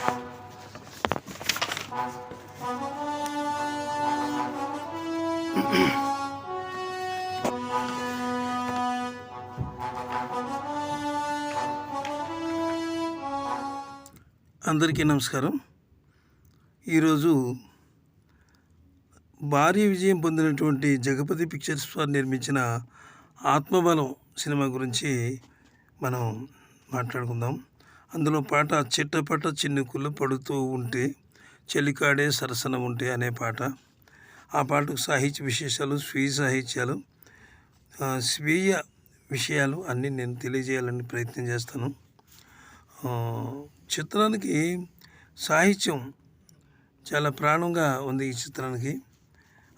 అందరికీ నమస్కారం. ఈరోజు భారీ విజయం పొందినటువంటి జగపతి పిక్చర్స్ వారు నిర్మించిన ఆత్మబలం సినిమా గురించి మనం మాట్లాడుకుందాం. అందులో పాట చిట్టపట చిన్నుకులు పడుతూ ఉంటే చెలికాడే సరసన ఉంటే అనే పాట. ఆ పాటకు సాహిత్య విశేషాలు స్వీయ సాహిత్యాలు స్వీయ విషయాలు అన్నీ నేను తెలియజేయాలని ప్రయత్నం చేస్తాను. చిత్రానికి సాహిత్యం చాలా ప్రాణంగా ఉంది ఈ చిత్రానికి.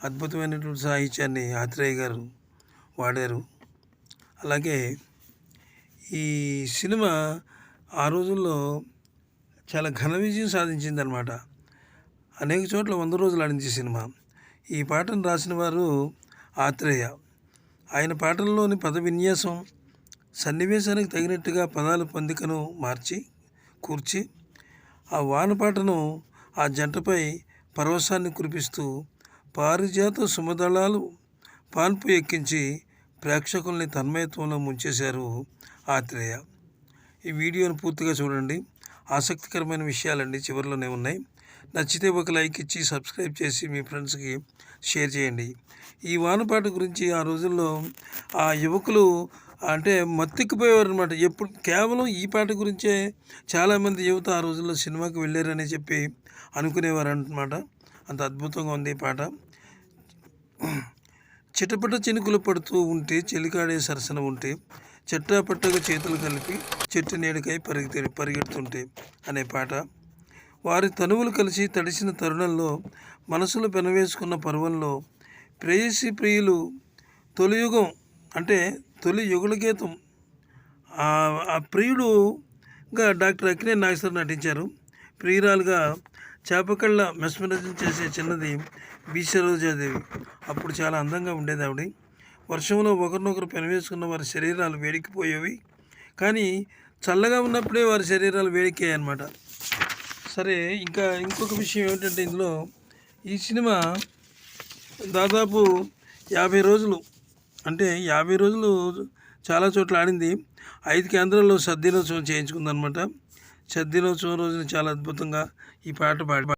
అద్భుతమైనటువంటి సాహిత్యాన్ని ఆత్రేయ గారు వాడారు. అలాగే ఈ సినిమా ఆ రోజుల్లో చాలా ఘన విజయం సాధించిందనమాట అనేక చోట్ల వంద రోజులు ఆడించే సినిమా. ఈ పాటను రాసిన వారు ఆత్రేయ. ఆయన పాటల్లోని పద విన్యాసం సన్నివేశానికి తగినట్టుగా పదాల పొందికను మార్చి కూర్చి ఆ వానపాటను ఆ జంటపై పరవశాన్ని కురిపిస్తూ పారిజాత సుమదళాలు పాన్పు ఎక్కించి ప్రేక్షకుల్ని తన్మయత్వంలో ముంచేశారు ఆత్రేయ. ఈ వీడియోను పూర్తిగా చూడండి. ఆసక్తికరమైన విషయాలండి చివరిలోనే ఉన్నాయి. నచ్చితే ఒక లైక్ ఇచ్చి సబ్స్క్రైబ్ చేసి మీ ఫ్రెండ్స్కి షేర్ చేయండి. ఈ వానపాట గురించి ఆ రోజుల్లో ఆ యువకులు అంటే మత్తెక్కిపోయేవారు అనమాట ఎప్పుడు కేవలం ఈ పాట గురించే చాలామంది యువత ఆ రోజుల్లో సినిమాకి వెళ్ళారని చెప్పి అనుకునేవారు అనమాట అంత అద్భుతంగా ఉంది ఈ పాట. చిటపట చినుకులు పడుతూ ఉంటే చెలికాడే సరసన ఉంటే చెట్టాపట్టగా చేతులు కలిపి చెట్టు నీడకై పరిగెత్తి పరిగెడుతుంటే అనే పాట. వారి తనువులు కలిసి తడిసిన తరుణంలో మనసులు పెనవేసుకున్న పర్వంలో ప్రేయసి ప్రియులు తొలియుగం అంటే తొలి యుగుల గీతం. ఆ ప్రియుడుగా డాక్టర్ అక్కినే నాగేశ్వర నటించారు. ప్రియురాలుగా చేపకళ్ళ మెస్మరజం చేసే చిన్నది బీసరోజాదేవి అప్పుడు చాలా అందంగా ఉండేది ఆవిడ. వర్షంలో ఒకరినొకరు పెనవేసుకున్న వారి శరీరాలు వేడికిపోయేవి కానీ చల్లగా ఉన్నప్పుడే వారి శరీరాలు వేడికాయి అనమాట సరే ఇంకా ఇంకొక విషయం ఏమిటంటే ఇందులో ఈ సినిమా దాదాపు యాభై రోజులు అంటే యాభై రోజులు చాలా చోట్ల ఆడింది. ఐదు కేంద్రాల్లో సద్దినోత్సవం చేయించుకుందనమాట సద్దినోత్సవం రోజున చాలా అద్భుతంగా ఈ పాట పాడి